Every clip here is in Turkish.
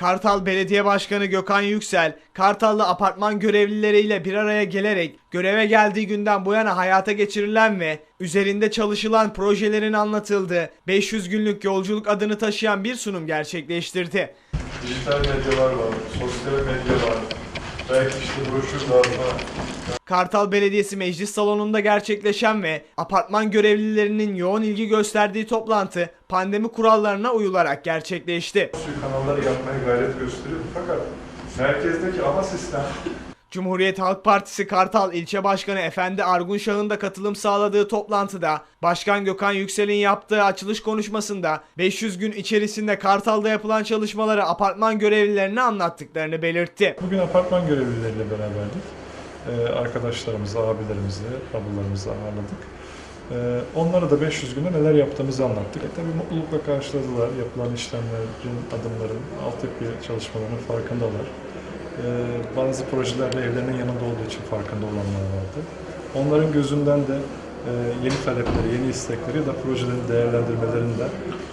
Kartal Belediye Başkanı Gökhan Yüksel, Kartal'da apartman görevlileriyle bir araya gelerek göreve geldiği günden bu yana hayata geçirilen ve üzerinde çalışılan projelerin anlatıldığı 500 günlük yolculuk adını taşıyan bir sunum gerçekleştirdi. Dijital medyalar var, sosyal medya. Belki işte broşür dağıtma. Kartal Belediyesi Meclis Salonu'nda gerçekleşen ve apartman görevlilerinin yoğun ilgi gösterdiği toplantı pandemi kurallarına uyularak gerçekleşti. Suyu kanalları yapmaya gayret gösteriyor. Fakat merkezdeki ana sistem Cumhuriyet Halk Partisi Kartal İlçe Başkanı Efendi Argun Şah'ın da katılım sağladığı toplantıda Başkan Gökhan Yüksel'in yaptığı açılış konuşmasında 500 gün içerisinde Kartal'da yapılan çalışmaları apartman görevlilerine anlattıklarını belirtti. Bugün apartman görevlileriyle beraberdik. Ee, arkadaşlarımızı, abilerimizi, ablalarımızı ağırladık. Ee, onlara da 500 günde neler yaptığımızı anlattık. E, tabii mutlulukla karşıladılar. Yapılan işlemlerin, adımların, altyapı çalışmalarının farkındalar. Ee, bazı projelerde evlerinin yanında olduğu için farkında olanlar vardı. Onların gözünden de e, yeni talepleri, yeni istekleri da projelerin değerlendirmelerini de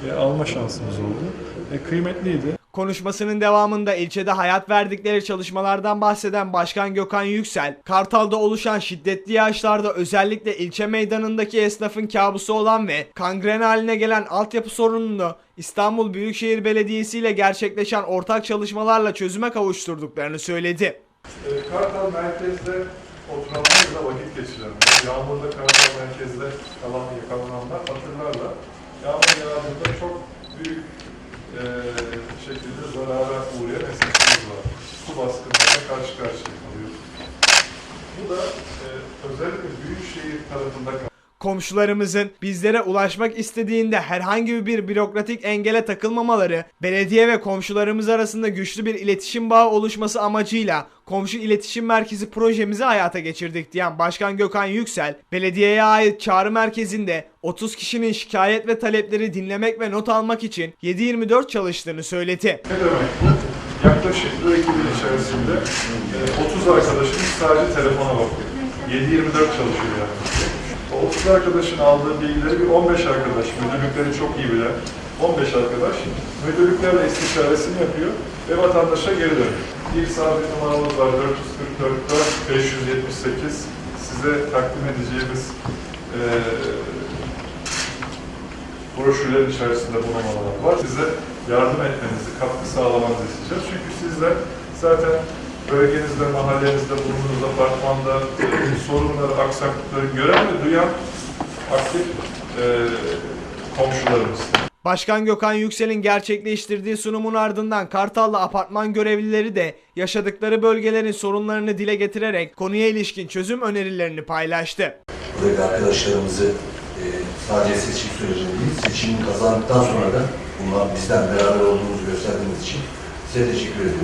e, alma şansımız oldu. E, kıymetliydi. Konuşmasının devamında ilçede hayat verdikleri çalışmalardan bahseden Başkan Gökhan Yüksel, Kartal'da oluşan şiddetli yağışlarda özellikle ilçe meydanındaki esnafın kabusu olan ve kangren haline gelen altyapı sorununu İstanbul Büyükşehir Belediyesi ile gerçekleşen ortak çalışmalarla çözüme kavuşturduklarını söyledi. E, Kartal merkezde oturanlarla vakit geçirenler, yağmurda Kartal merkezde kalan yakalananlar hatırlarlar. Yağmur yağdığında çok büyük e, şekilde zarara uğrayan esnafımız var. Su baskınlarına karşı karşıya kalıyoruz. Bu da e, özellikle büyükşehir tarafında Komşularımızın bizlere ulaşmak istediğinde herhangi bir bürokratik engele takılmamaları, belediye ve komşularımız arasında güçlü bir iletişim bağı oluşması amacıyla Komşu İletişim Merkezi projemizi hayata geçirdik diyen Başkan Gökhan Yüksel, belediyeye ait çağrı merkezinde 30 kişinin şikayet ve talepleri dinlemek ve not almak için 7-24 çalıştığını söyledi. Ne demek? Yaklaşık bu ekibin içerisinde e, 30 arkadaşımız sadece telefona bakıyor. 7-24 çalışıyor yani. O 30 arkadaşın aldığı bilgileri bir 15 arkadaş, müdürlükleri çok iyi bilen 15 arkadaş müdürlüklerle istişaresini yapıyor ve vatandaşa geri dönüyor. İlk sabit numaramız var 444 578 size takdim edeceğimiz e, broşürlerin içerisinde bu numaralar var. Size yardım etmenizi, katkı sağlamanızı isteyeceğiz. Çünkü sizler zaten bölgenizde, mahallenizde, bulunduğunuz apartmanda e, sorunları, aksaklıkları gören ve duyan aktif e, komşularımız. Başkan Gökhan Yüksel'in gerçekleştirdiği sunumun ardından Kartal'da apartman görevlileri de yaşadıkları bölgelerin sorunlarını dile getirerek konuya ilişkin çözüm önerilerini paylaştı. buradaki arkadaşlarımızı e, sadece seçim sürecinde değil, seçimi kazandıktan sonra da bunlar bizden beraber olduğumuzu gösterdiğiniz için size teşekkür ediyorum.